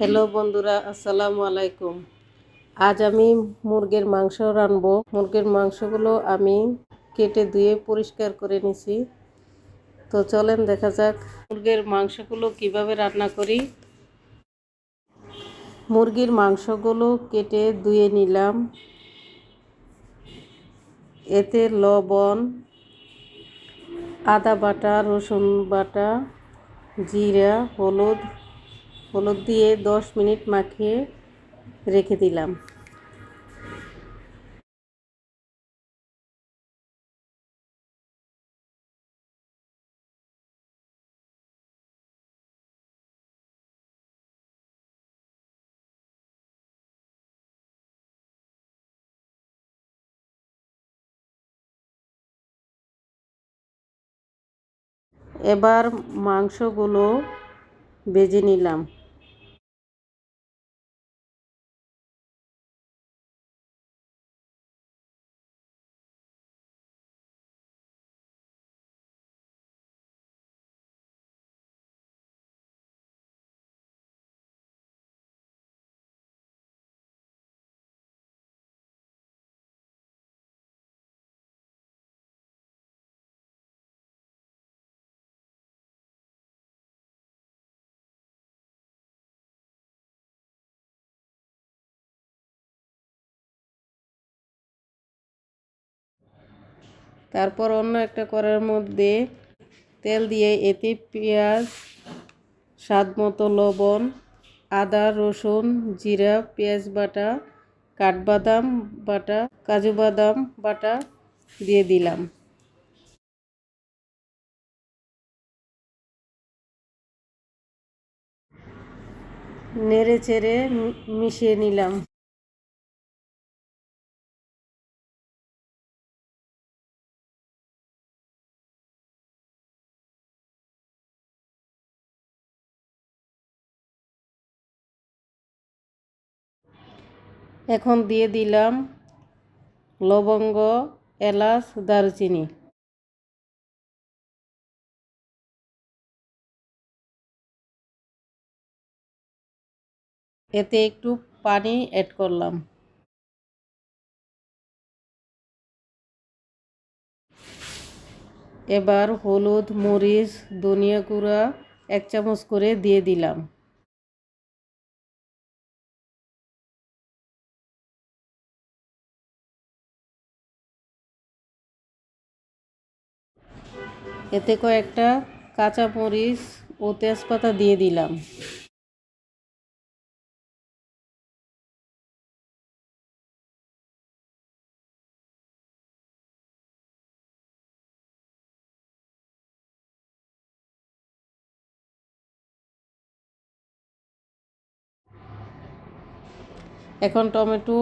Hello বন্ধুরা, আসসালামু আলাইকুম। আজ আমি মুরগির মাংস রানবো। মুরগির মাংসগুলো আমি কেটে ধুয়ে পরিষ্কার করে নিছি। তো চলেন দেখা যাক মুরগির মাংসগুলো কীভাবে রান্না করি। মুরগির মাংসগুলো কেটে ধুয়ে নিলাম। এতে লবণ, আদা বাটা, রসুন বাটা, জিরা, হলুদ হলুদ দিয়ে দশ মিনিট মাখিয়ে রেখে দিলাম। এবার মাংসগুলো বেজে নিলাম। তারপর অন্য একটা কড়ার মধ্যে তেল দিয়ে এতে পেঁয়াজ, স্বাদ মতো লবণ, আদা, রসুন, জিরা, পেঁয়াজ বাটা, কাঠবাদাম বাটা, কাজু বাদাম বাটা দিয়ে দিলাম। নেড়ে চেড়ে মিশিয়ে নিলাম। এখন দিয়ে দিলাম লবঙ্গ, এলাচ, দারুচিনি। এতে একটু পানি অ্যাড করলাম। এবার হলুদ, মরিচ, ধনিয়া গুঁড়া এক চামচ করে দিয়ে দিলাম। এতে কয়েকটা কাঁচা মরিচ ও তেজপাতা দিয়ে দিলাম। এখন টমেটো,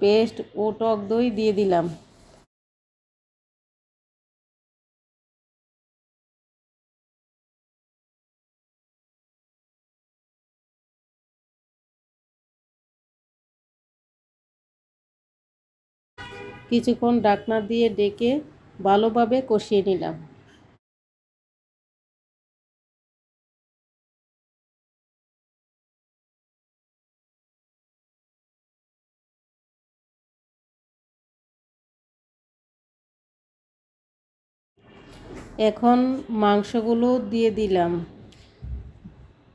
পেস্ট ও টক দই দিয়ে দিলাম। কিছুক্ষণ ডাকনা দিয়ে ডেকে ভালোভাবে কষিয়ে নিলাম। এখন মাংসগুলো দিয়ে দিলাম।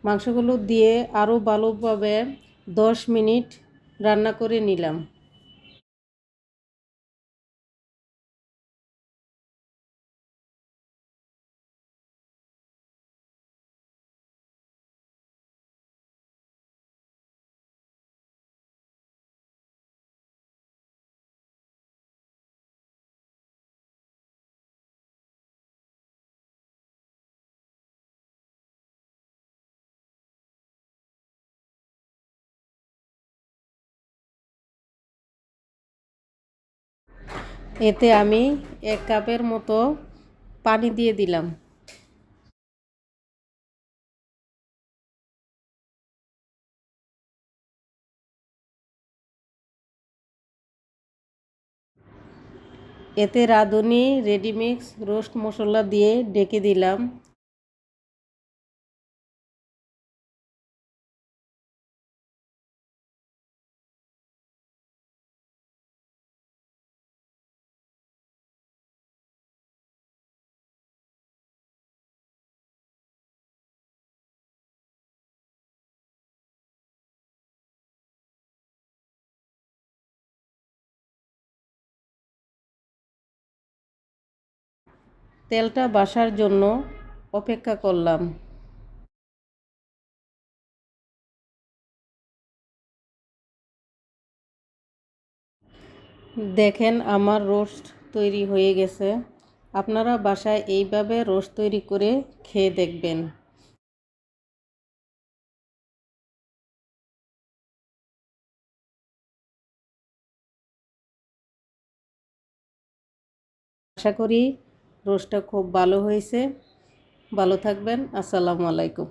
মাংসগুলো দিয়ে আরও ভালোভাবে দশ মিনিট রান্না করে নিলাম। এতে আমি এক কাপের মতো পানি দিয়ে দিলাম। এতে রাঁধুনি রেডিমিক্স রোস্ট মশলা দিয়ে ডেকে দিলাম। তেলটা বাসার জন্য অপেক্ষা করলাম। দেখেন আমার রোস্ট তৈরি হয়ে গেছে। আপনারা বাসায় এইভাবে রোস্ট তৈরি করে খেয়ে দেখবেন। আশা করি রোস্টটা খুব ভালো হয়েছে। ভালো থাকবেন। আসসালামু আলাইকুম।